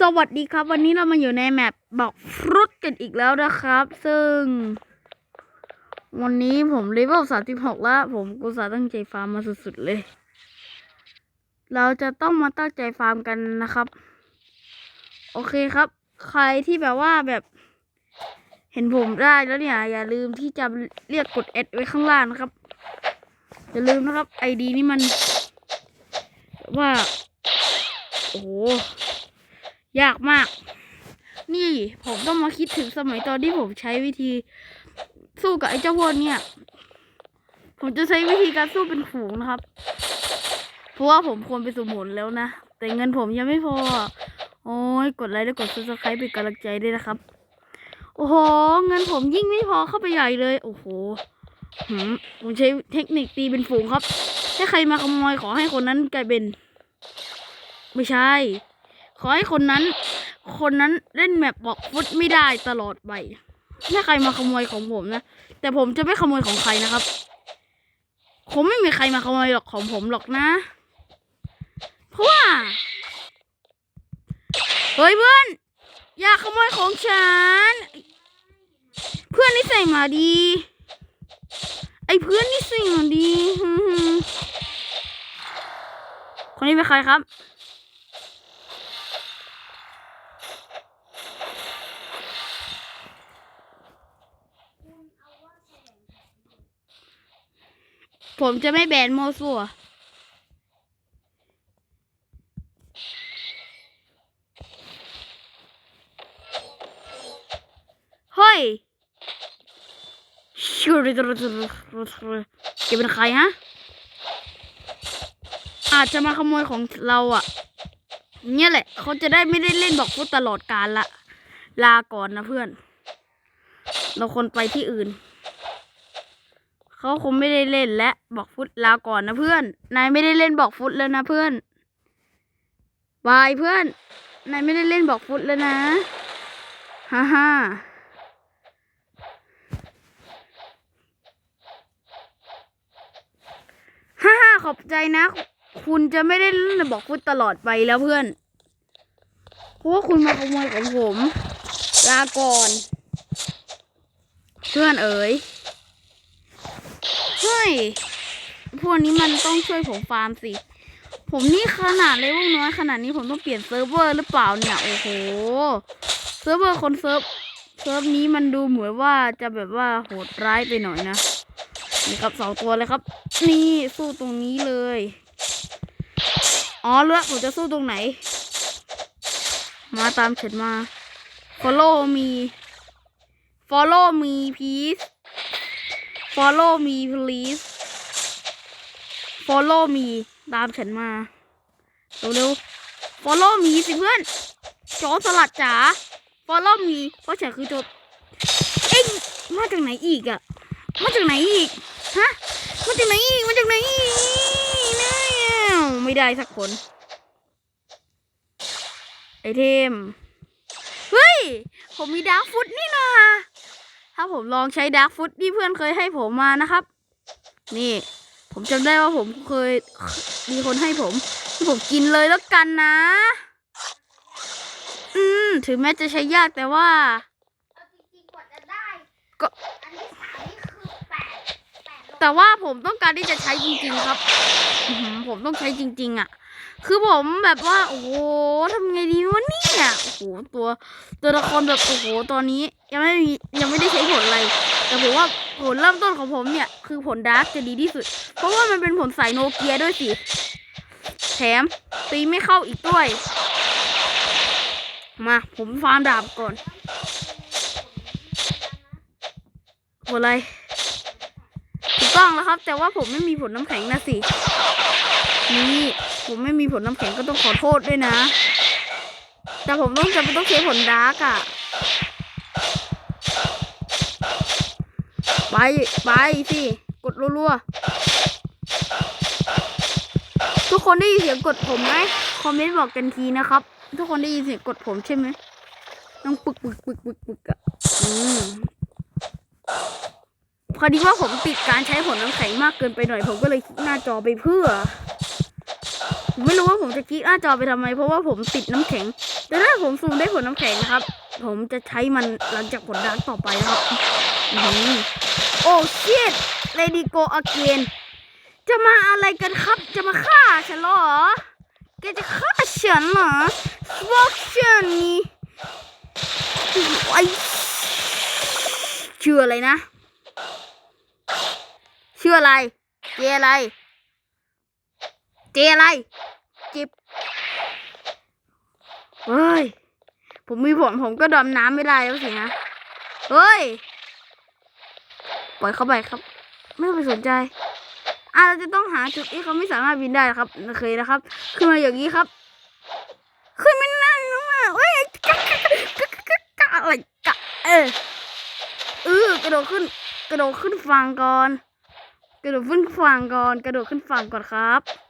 สวัสดีครับ วันนี้เรามาอยู่ในแมปบอกฟรุตกันอีกแล้วนะครับ ซึ่ง วันนี้ผมเลเวลสามสิบหกแล้ว ผมกุศลตั้งใจฟาร์มมาสุดๆเลย เราจะต้องมาตั้งใจฟาร์มกันนะครับ โอเคครับ ใครที่แบบว่าแบบเห็นผมได้แล้วเนี่ย อย่าลืมที่จะเรียกกด S ไว้ข้างล่างนะครับ อย่าลืมนะครับไอดีนี่มันว่า โอ้โห ยากมาก นี่ผมต้องมาคิดถึงสมัยตอนที่ผมใช้วิธี สู้กับไอ้เจ้าพวกเนี่ย ผมจะใช้วิธีการสู้เป็นฝูงนะครับ เพราะว่าผมควรไปสมุนแล้วนะ แต่เงินผมยังไม่พอ โอ้ยกดไลค์และกดซับสไครป์เป็นกำลังใจด้วยนะครับ โอ้โห เงินผมยิ่งไม่พอเข้าไปใหญ่เลย โอ้โหหืมผมใช้เทคนิคตีเป็นฝูงครับ ถ้าใครมาขโมยขอให้คนนั้นกลายเป็น ไม่ใช่ ขอให้คนนั้น คนนั้นเล่นแมปบอกฟุตไม่ได้ตลอดไปถ้าใครมาขโมยของผมนะ แต่ผมจะไม่ขโมยของใครนะครับคงไม่มีใครมาขโมยหรอกของผมหรอกนะ เพราะว่า เฮ้ยเพื่อน อย่าขโมยของฉัน เพื่อนนี่ใส่มาดี ไอ้เพื่อนนี่ใส่มาดี คนนี้เป็นใครครับ ผมจะไม่แบนโมวซัวเฮ้ยชูริตรตรตรุแกเป็นใครฮะ อาจจะมาขโมยของเราอะ่ะ เนี่ยแหละ เขาจะได้ไม่ได้เล่นบอกฟุตตลอดกาลละ ลาก่อนนะเพื่อน เราคนไปที่อื่น เขาคงไม่ได้เล่นและบอกฟุตลาก่อนนะเพื่อน นายไม่ได้เล่นบอกฟุตแล้วนะเพื่อนบายเพื่อน นายไม่ได้เล่นบอกฟุตแล้วนะฮ่าฮ่าฮ่าฮ่าขอบใจนะ คุณจะไม่ได้เล่นบอกฟุตตลอดไปแล้วเพื่อน เพราะว่าคุณมาขโมยของผม ลาก่อน เพื่อนเอ๋ย พวกนี้มันต้องช่วยผมฟาร์มสิ ผมนี่ขนาดเลเวลน้อยขนาดนี้ผมต้องเปลี่ยนเซิร์ฟเวอร์หรือเปล่าเนี่ย โอ้โห เซิร์ฟเวอร์คนเซิร์ฟ เซิร์ฟนี้มันดูเหมือนว่าจะแบบว่าโหดร้ายไปหน่อยนะนี่ครับสองตัวเลยครับ นี่สู้ตรงนี้เลย อ๋อเลือกผมจะสู้ตรงไหน มาตามฉันมา follow me follow me please follow me please follow me ตามฉันมา เร็วๆ follow me สิเพื่อนจรสลัดจ๋า follow me เพราะฉันคือโจรเอ็งมาจากไหนอีกอะมาจากไหนอีก ฮะ มาจากไหนอีก มาจากไหนอีกเนี่ยไม่ได้สักคน ไอเทม เฮ้ย ผมมีดาฟุตนี่นา ถ้าผมลองใช้ดาร์กฟุตที่เพื่อนเคยให้ผมมานะครับ นี่ ผมจำได้ว่าผมเคยมีคนให้ผมที่ผมกินเลยแล้วกันนะ อืม ถึงแม้จะใช้ยากแต่ว่า เอาจริงๆกว่าจะได้ก็ อันที่สามนี่คือแปดแปดโลแต่ว่าผมต้องการที่จะใช้จริงๆครับอื้อหือผมต้องใช้จริง ๆ อะ คือผมแบบว่า โอ้โหทำไงดีวะเนี่ยโอ้โหตัวตัวละครแบบโอ้โหตอนนี้ ยังไม่มียังไม่ได้ใช้ผลอะไร แต่ผมว่าผลเริ่มต้นของผมเนี่ย คือผลดาร์กจะดีที่สุด เพราะว่ามันเป็นผลสายโนเกียด้วยสิแถมตีไม่เข้าอีกด้วย มา ผมฟาร์มดาบก่อนผลอะไรถูกต้องแล้วครับ แต่ว่าผมไม่มีผลน้ำแข็งนะสินี่ ผมไม่มีผลน้ำแข็งก็ต้องขอโทษด้วยนะ แต่ผมต้องจะเป็นต้องใช้ผลดาร์กอะไป ไปสิ กดรัวๆ ทุกคนได้ยินเสียงกดผมไหมคอมเมนต์บอกกันทีนะครับ ทุกคนได้ยินเสียงกดผมใช่ไหมต้องปึกปึกปึกปึกปึกอะอืมพอดีว่าผมติดการใช้ผลน้ำแข็งมากเกินไปหน่อย ผมก็เลยคลิกหน้าจอไปเพื่อ ผมไม่รู้ว่าผมจะคลิกหน้าจอไปทำไม เพราะว่าผมติดน้ำแข็ง แต่ถ้าผมซูมได้ผลน้ำแข็งนะครับ ผมจะใช้มันหลังจากผลดักต่อไปครับอื้อหือโอ้เชิตเลดี้โกอเกนจะมาอะไรกันครับ จะมาฆ่าฉันหรอแกจะฆ่าฉันเหรอบอกฉันนี่ไอชื่ออะไรนะ ชื่ออะไรเจอะไร อะไร จิบเฮ้ย ผมมีผมผมก็ดำน้ำไม่ได้แล้วสินะเฮ้ย ปล่อยเข้าไปครับ ไม่ต้องไปสนใจอะเราจะต้องหาจุดที่เขาไม่สามารถบินได้ครับเคยนะครับ ขึ้นมาอย่างนี้ครับ ขึ้นไม่นั่นนะมาเฮ้ยกะกะกะกะกะอะไรกะเออเออกระโดดขึ้น กระโดดขึ้นฝั่งก่อน กระโดดขึ้นฝั่งก่อน กระโดดขึ้นฝั่งก่อนครับ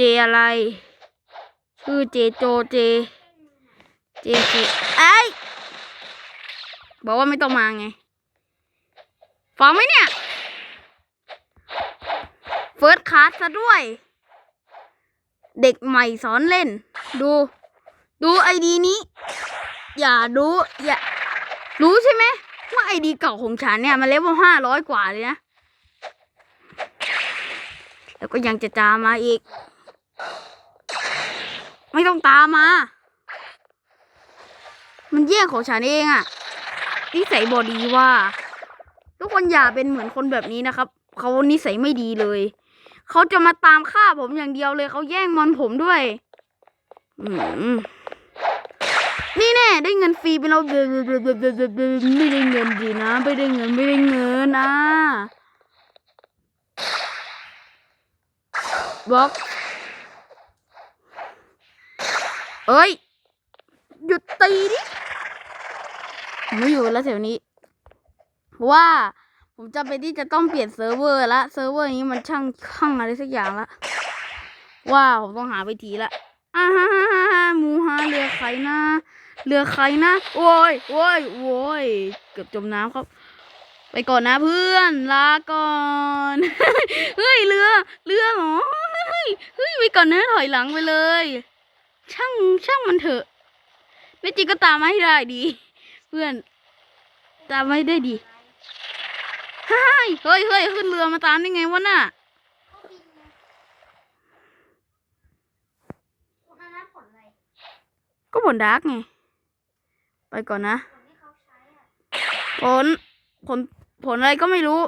เจอะไร ชื่อเจโจเจ เจคือไอ้บอกว่าไม่ต้องมาไงฟังไหมเนี่ย เฟิร์สคลาสซะด้วย เด็กใหม่สอนเล่น ดู ดูไอดีนี้ อย่าดู อย่า รู้ใช่ไหมว่าไอดีเก่าของฉันเนี่ย มันเลเวลห้าร้อยกว่าเลยนะ แล้วก็ยังจะจามาอีก ไม่ต้องตามมา มันแย่งของฉันเองอะนิสัยบอดีว่า ทุกคนอย่าเป็นเหมือนคนแบบนี้นะครับ เขานิสัยไม่ดีเลย เขาจะมาตามฆ่าผมอย่างเดียวเลย เขาแย่งมอนผมด้วยนี่แน่ได้เงินฟรีไปแล้วไม่ได้เงินดีนะไม่ได้เงินไม่ได้เงินนะบล็อก เอ้ย หยุดตีดิผมไม่อยู่แล้วแถวนี้เพราะว่าผมจำเป็นที่จะต้องเปลี่ยนเซิร์ฟเวอร์ละเซิร์ฟเวอร์นี้มันช่างข้างอะไรสักอย่างละว่าผมต้องหาวิธีละอ่าฮ่าฮ่าฮ่ามูฮาเรือใครนะเรือใครนะโว้ยโว้ยโว้ยเกือบจมน้ำครับ ไปก่อนนะเพื่อนลาก่อนเฮ้ยเรือ เรือหรอเฮ้ยเฮ้ยไปก่อนนะถอยหลังไปเลย ช่างช่างมันเถอะไม่จริงก็ตามมาให้ได้ดี เพื่อน ตามมาให้ได้ดีเฮ้ยเฮ้ยเฮ้ยขึ้นเรือมาตามได้ไงวะน่ะเขาบินไงคุณอันนั้นผลอะไรก็ผลดาร์กไง ไปก่อนนะ ผล ผล ผลอะไรก็ไม่รู้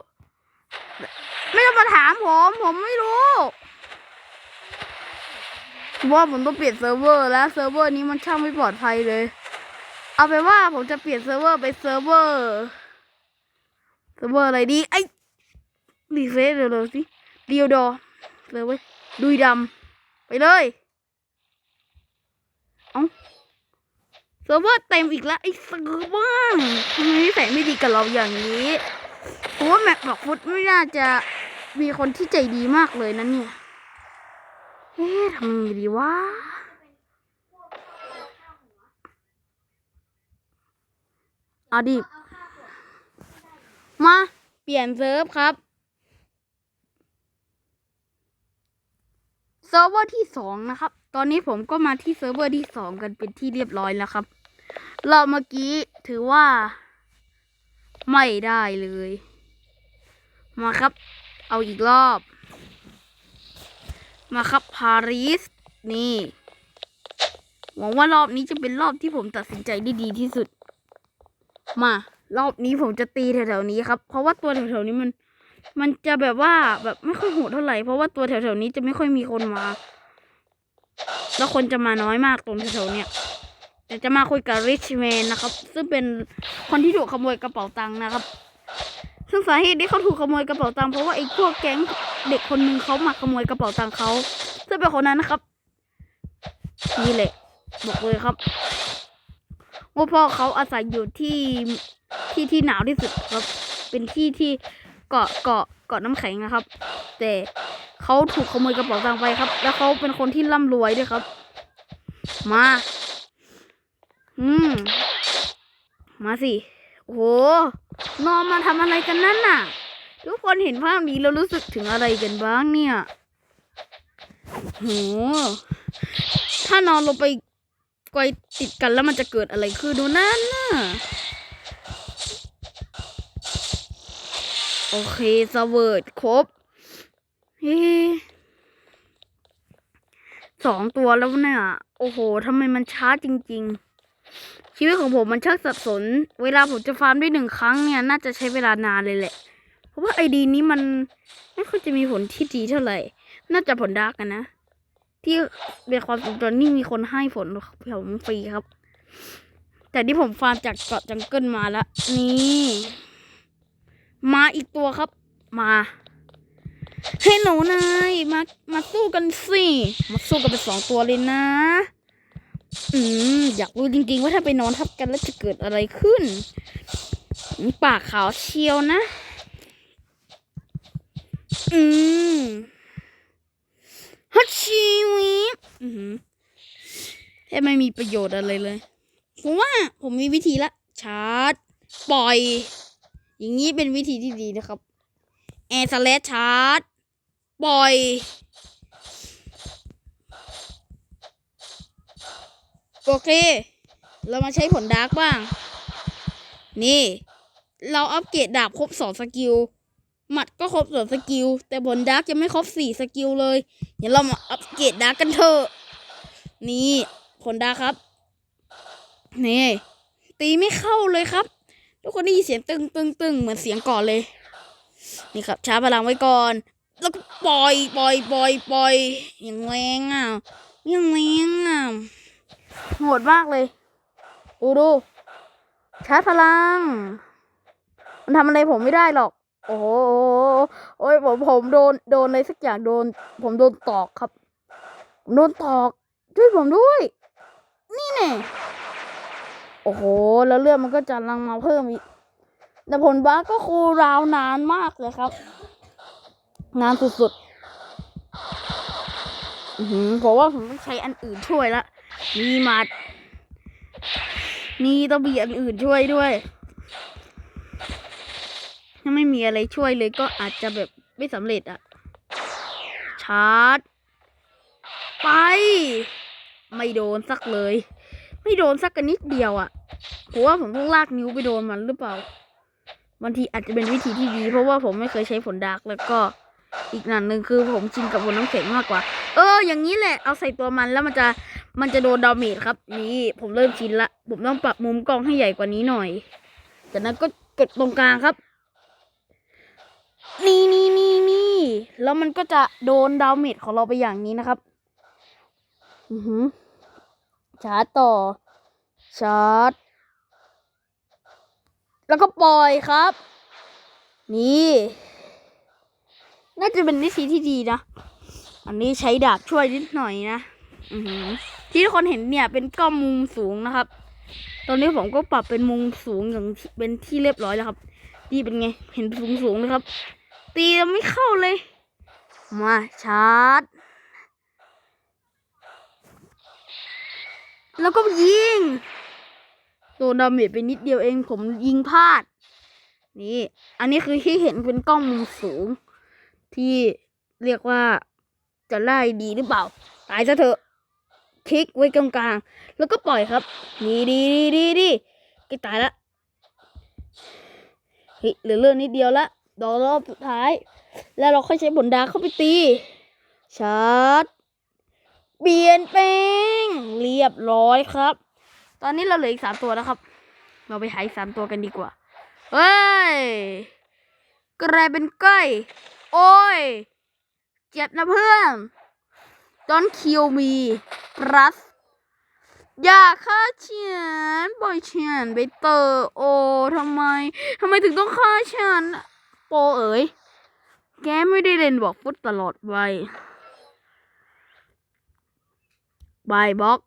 ไม่ต้องมาถามผม ผมไม่รู้ ว่าผมต้องเปลี่ยนเซิร์ฟเวอร์แล้วเซิร์ฟเวอร์นี้มันช่างไม่ปลอดภัยเลย เอาไปนว่าผมจะเปลี่ยนเซิร์ฟเวอร์ไปเซิร์ฟเวอร์เซิร์ฟเวอร์อะไรดีไอ้รีเฟซเร็วๆสิเดียวดอเลยเว้ยดุยดำไปเลยเอาเซิร์ฟเวอร์เต็มอีกแล้วไอ้เซิร์ฟเวอร์ทำไมนิสัยไม่ดีกับเราอย่างนี้เพราะว่าแม็กบอกฟุตไม่น่าจะมีคนที่ใจดีมากเลยนะเนี่ย เอ๊ะทำไงดีวะเอาดิ มา เปลี่ยนเซิร์ฟครับเซิร์ฟเวอร์ที่สองนะครับ ตอนนี้ผมก็มาที่เซิร์ฟเวอร์ที่สองกันเป็นที่เรียบร้อยแล้วครับ เราเมื่อกี้ถือว่า ไม่ได้เลย มาครับ เอาอีกรอบ มาครับปารีสนี่หวังว่ารอบนี้จะเป็นรอบที่ผมตัดสินใจได้ดีที่สุด มารอบนี้ผมจะตีแถวๆนี้ครับ เพราะว่าตัวแถวๆนี้มัน มันจะแบบว่าแบบไม่ค่อยโหดเท่าไหร่เพราะว่าตัวแถวๆนี้จะไม่ค่อยมีคนมา แล้วคนจะมาน้อยมากตรงแถวๆเนี้ยแต่จะมาคุยกับริชแมนนะครับ ซึ่งเป็นคนที่ถูกขโมยกระเป๋าตังค์นะครับ ซึ่งสาเหตุที่เขาถูกขโมยกระเป๋าตังค์เพราะว่าไอ้พวกแก๊งเด็กคนหนึ่งเขามาขโมยกระเป๋าตังค์เขาซึ่งเป็นคนนั้นนะครับนี่แหละบอกเลยครับว่าพ่อเขาอาศัยอยู่ที่ที่ที่หนาวที่สุดครับ เป็นที่ที่เกาะเกาะเกาะน้ำแข็งนะครับ แต่เขาถูกขโมยกระเป๋าตังค์ไปครับ แล้วเขาเป็นคนที่ร่ำรวยด้วยครับ มา อืม มาสิ โอ้โหนอนมาทำอะไรกันนั่นน่ะ ทุกคนเห็นภาพนี้แล้วรู้สึกถึงอะไรกันบ้างเนี่ยโหถ้านอนลงไปไกวติดกันแล้วมันจะเกิดอะไรขึ้นดูนั่นน่ะโอเคสเวิร์ดครบเฮ้สองตัวแล้วเนี่ย โอ้โหทำไมมันช้าจริง ๆ ชีวิตของผมมันชักสับสน เวลาผมจะฟาร์มได้หนึ่งครั้งเนี่ย น่าจะใช้เวลานานเลยแหละ เพราะว่าไอดีนี้มันไม่ค่อยจะมีผลที่ดีเท่าไหร่ น่าจะผลดาร์กกันนะ ที่เป็นความสุขตอนนี้มีคนให้ผลผมฟรีครับ แต่ที่ผมฟาร์มจากเกาะจังเกิลมาแล้วนี่ มาอีกตัวครับ มาเฮ้หนูนายมา มาสู้กันสิ มาสู้กันเป็นสองตัวเลยนะ อืมอยากรู้จริงๆ ว่าถ้าไปนอนทับกันแล้วจะเกิดอะไรขึ้น ปากขาวเชียวนะ อืมฮัชชีวิตอือหือแทบไม่มีประโยชน์อะไรเลยผมว่าผมมีวิธีละ ชาร์จ ปล่อย อย่างนี้เป็นวิธีที่ดีนะครับ แอร์สเลชชาร์จ ปล่อย โอเค เรามาใช้ผลดาร์กบ้าง นี่ เราอัปเกรดดาบครบสองสกิล หมัดก็ครบสองสกิล แต่ผลดาร์กยังไม่ครบสี่สกิลเลย เดี๋ยวเรามาอัปเกรดดาร์กกันเถอะ นี่ผลดาร์กครับ นี่ ตีไม่เข้าเลยครับ ทุกคนได้ยินเสียงตึงตึงตึงเหมือนเสียงก่อนเลย นี่ครับช้าพลังไว้ก่อน แล้วก็ปล่อยปล่อยปล่อยปล่อยอย่างแรงอะอย่างแรงอะ โหดมากเลยดูดูชาร์จพลัง มันทำอะไรผมไม่ได้หรอก โอ้โหโอ้ยผมผมโดนโดนอะไรสักอย่างโดน ผมโดนตอกครับโดนตอก ช่วยผมด้วย นี่แน่โอ้โห แล้วเลือดมันก็จะลังมาเพิ่มอีก แต่ผลบ้าก็คูลาวนานมากเลยครับ นานสุดๆผมว่าผมต้องใช้อันอื่นช่วยละ มีหมัดนี่ต้องมีอันอื่นช่วยด้วย ถ้าไม่มีอะไรช่วยเลยก็อาจจะแบบไม่สำเร็จอะชาร์จ ไป ไม่โดนสักเลย ไม่โดนสักกันนิดเดียวอะผมว่าผมต้องลากนิ้วไปโดนมันหรือเปล่าบางทีอาจจะเป็นวิธีที่ดี เพราะว่าผมไม่เคยใช้ผลดาร์กแล้วก็อีกนันหนึ่งคือผมชินกับบนน้ำแข็งมากกว่า เออ อย่างนี้แหละ เอาใส่ตัวมันแล้วมันจะ มันจะโดนดาเมจครับ นี่ผมเริ่มชินละ ผมต้องปรับมุมกล้องให้ใหญ่กว่านี้หน่อย จากนั้นก็กดตรงกลางครับ นี่นี่นี่นี่แล้วมันก็จะโดนดาเมจของเราไปอย่างนี้นะครับ อือหือชาร์จต่อ ชาร์จ แล้วก็ปล่อยครับ นี่ น่าจะเป็นวิธีที่ดีนะ อันนี้ใช้ดาบช่วยนิดหน่อยนะ ที่ทุกคนเห็นเนี่ยเป็นกล้องมุมสูงนะครับ ตอนนี้ผมก็ปรับเป็นมุมสูงอย่างที่เป็นที่เรียบร้อยแล้วครับนี่เป็นไง เห็นสูงสูงๆเลยครับ ตีไม่เข้าเลย มาชาร์จ แล้วก็ยิงโดนดาเมจไปนิดเดียวเองผมยิงพลาด นี่ อันนี้คือที่เห็นเป็นกล้องมุมสูง ที่เรียกว่าจะไล่ดีหรือเปล่า ตายซะเถอะ คลิกไว้กลางๆ แล้วก็ปล่อยครับดีดีดีดีดีก็ตายละเฮ้ยเหลือเลือดนิดเดียวละดอกรอบสุดท้าย แล้วเราค่อยใช้ผลดาเข้าไปตีชาร์จเปลี่ยนแปลงเรียบร้อยครับ ตอนนี้เราเหลืออีกสามตัวแล้วครับ เราไปหาอีกสามตัวกันดีกว่า เฮ้ยกลายเป็นก้อย โอ้ย เจ็บนะเพื่อน Don't kill me plus อย่าฆ่าฉันปล่อยฉันไปเตอโอทำไมทำไมถึงต้องฆ่าฉันโปเอ๋ยแกไม่ได้เล่นบอกฟุตตลอดไปบายบ็อก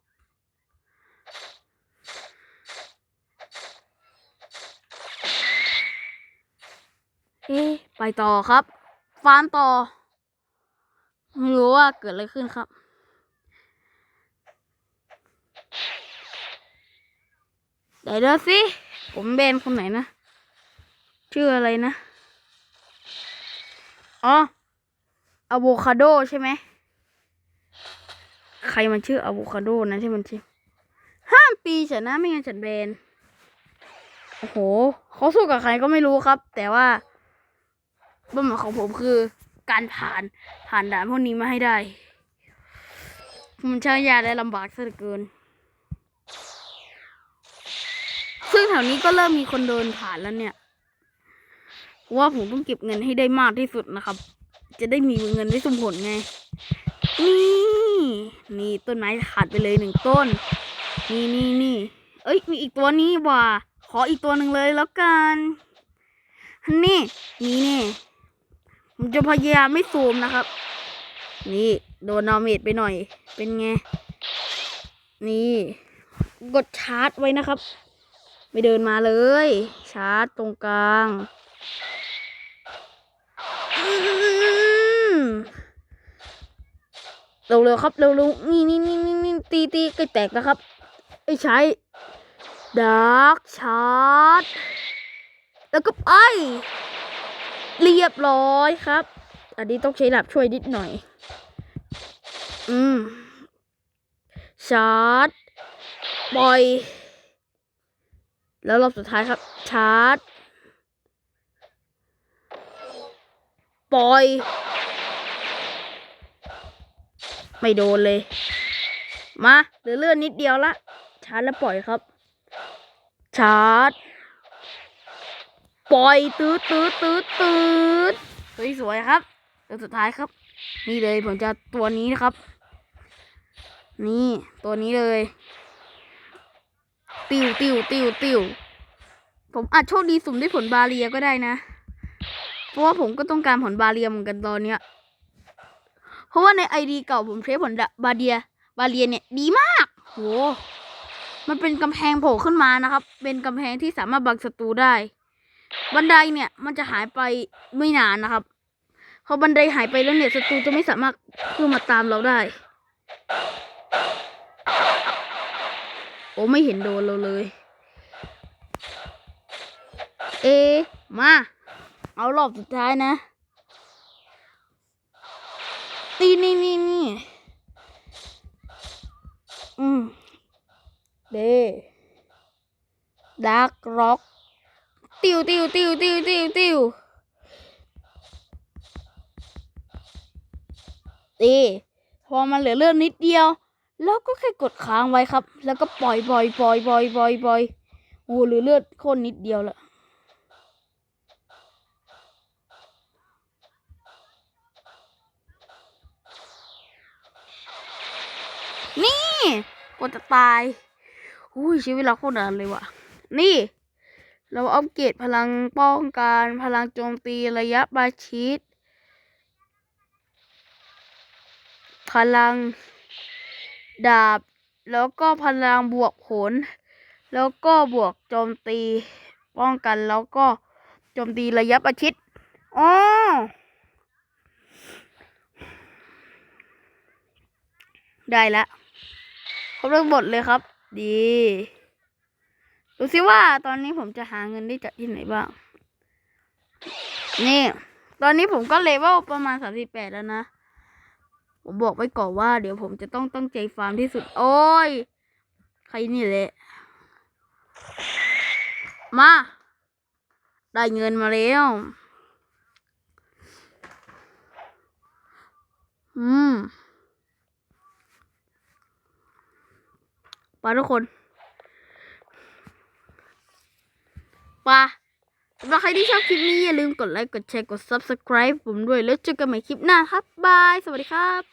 เอ๊ไปต่อครับ ฟาร์มต่อ ไม่รู้ว่าเกิดอะไรขึ้นครับ เดี๋ยวดูสิ ผมเบนคนไหนนะ ชื่ออะไรนะ อ๋ออะโวคาโดใช่ไหม ใครมันชื่ออะโวคาโดนะที่มันชื่อห้ามปีฉันนะไม่งั้นฉันเบนโอ้โหเขาสู้กับใครก็ไม่รู้ครับ แต่ว่าเป้าหมายของผมคือ การผ่านผ่านด่านพวกนี้มาให้ได้ มันใช้ยาได้ลำบากซะเหลือเกิน แถวนี้ก็เริ่มมีคนเดินผ่านแล้วเนี่ยเพราะว่าผมต้องเก็บเงินให้ได้มากที่สุดนะครับ จะได้มีเงินได้สมผลไง นี่ นี่ต้นไม้ขาดไปเลยหนึ่งต้น นี่นี่นี่ เอ้ย มีอีกตัวนี้ว่ะ ขออีกตัวหนึ่งเลยแล้วกันฮันนี่ นี่นี่ผมจะพยายามไม่ซูมนะครับ นี่ โดนนอเมดไปหน่อย เป็นไง นี่ กดชาร์จไว้นะครับ ไม่เดินมาเลย ชาร์จตรงกลางเร็วๆครับเร็วๆนี่นี่นี่นี่นี่ตีตีใกล้แตกแล้วครับไอ้ใช้ดาร์กชาร์จแล้วก็ไปเรียบร้อยครับ อันนี้ต้องใช้หลับช่วยนิดหน่อย อืม ชาร์จปล่อย แล้วรอบสุดท้ายครับ ชาร์จ ปล่อย ไม่โดนเลย มาเหลือเลื่อนนิดเดียวละ ชาร์จแล้วปล่อยครับ ชาร์จ ปล่อยตืดตืดตืดตืดสวยๆครับตัวสุดท้ายครับ นี่เลยผมจะตัวนี้นะครับ นี่ตัวนี้เลย ติวติวติวติวผมอาจโชคดีสุ่มได้ผลบาเรียก็ได้นะ เพราะว่าผมก็ต้องการผลบาเรียเหมือนกันตอนเนี้ย เพราะว่าในไอดีเก่าผมใช้ผลบาเรีย บาเรียเนี่ยดีมาก โห มันเป็นกำแพงโผล่ขึ้นมานะครับ เป็นกำแพงที่สามารถบังศัตรูได้ บันไดเนี่ยมันจะหายไปไม่นานนะครับ พอบันไดหายไปแล้วเนี่ยศัตรูจะไม่สามารถขึ้นมาตามเราได้ โอ้ไม่เห็นโดนเราเลย เอ มา เอารอบสุดท้ายนะ ตีนี่นี่นี่อืมเดดักร็อก ติวติวติวติวติวติวตีพอมันเหลือเลือดนิดเดียว แล้วก็แค่กดค้างไว้ครับ แล้วก็ปล่อยปล่อยปล่อยปล่อยปล่อยปล่อยโอ้หลือเลือดโคนนิดเดียวละนี่กดจะตายอุ้ยชีวิตเราโคตรนานเลยว่ะ นี่ เราอัปเกรดพลังป้องกันพลังโจมตีระยะประชิดพลัง ดาบ แล้วก็พลังบวกผล แล้วก็บวกโจมตี ป้องกันแล้วก็โจมตีระยะประชิดอ๋อได้แล้วครบทั้งหมดเลยครับ ดี ดูสิว่าตอนนี้ผมจะหาเงินได้จากที่ไหนบ้าง นี่ ตอนนี้ผมก็เลเวลประมาณสามสิบแปดแล้วนะ ผมบอกไว้ก่อนว่า เดี๋ยวผมจะต้องตั้งใจฟาร์มที่สุด โอ้ย ใครนี่แหละ มา ได้เงินมาแล้ว อืมไปทุกคนปะสำหรับใครที่ชอบคลิปนี้ อย่าลืมกดไลค์ กดแชร์ กด subscribe ผมด้วย แล้วเจอกันใหม่คลิปหน้าครับ บาย สวัสดีครับ